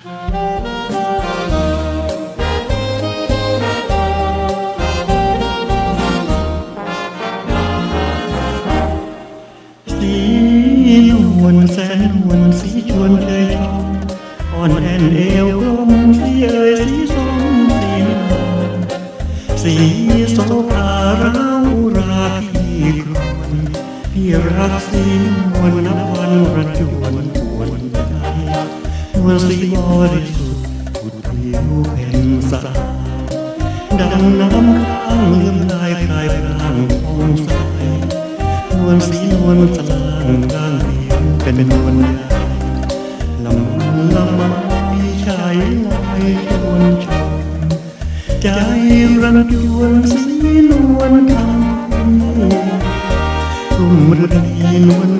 สีนวลแสนนวลสีชวนเคยชมอ่อนแอนเอวกลมสีเอ่ยสีส้มสีนวลสีโสภาราราพี่ครวนพี่รักสีนวลนับวันระจวน นวลสีบริสุทธิ์ผุดผิวเพ็ญสาดดังน้ำข้างเลื่อมลายคลายพรางทองใสนวลสีนวลสลางร่างเรียงเป็นนวลใหญ่ลำมันละไม้ชายลายชวนชมใจรันจวนสีนวลคำรุ่มฤดีนวล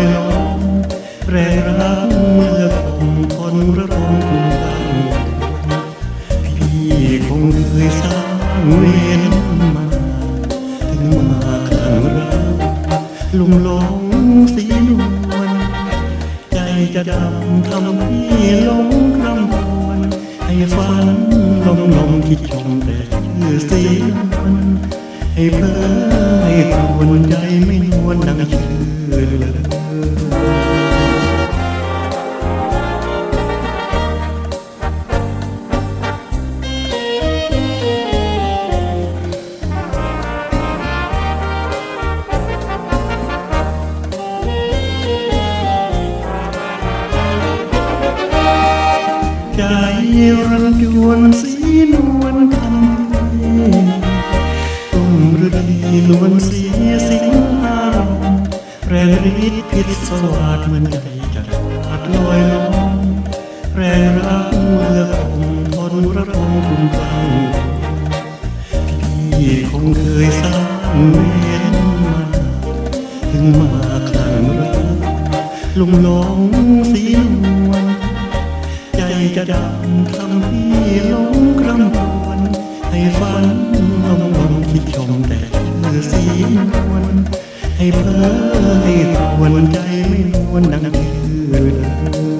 อยลงแรงรักเมื่อคงคนระดมคุณตั้งพี่คงเคยสร้างเวรมาถึงมาครั้งรักลุมหลงสีนวลใจจะดำทำพี่หลงคำพวนให้ฝันลมลมคิดชมแต่ชื่อสีนวลให้เพ้อให้ครวนใจไม่นวลดังชื่อเลย รันจวนสีนวลคำพีตุ้มฤดีนวลสีสิงอารมณ์แรงฤทธิ์พิศวาสเหมือนใจจะขาดลอยลงแรงรักเมื่อคงทนระทมคุณฟังพี่คงเคยสร้างเวรมาถึงมาครั้งรักลุมหลงสีนวลใจจะดำ ให้ลงกร่ำควนให้ฝันลมลมคิดชมแต่เมื่อสีนวลให้เพ้อให้ตวนใจไม่นวนดังคือน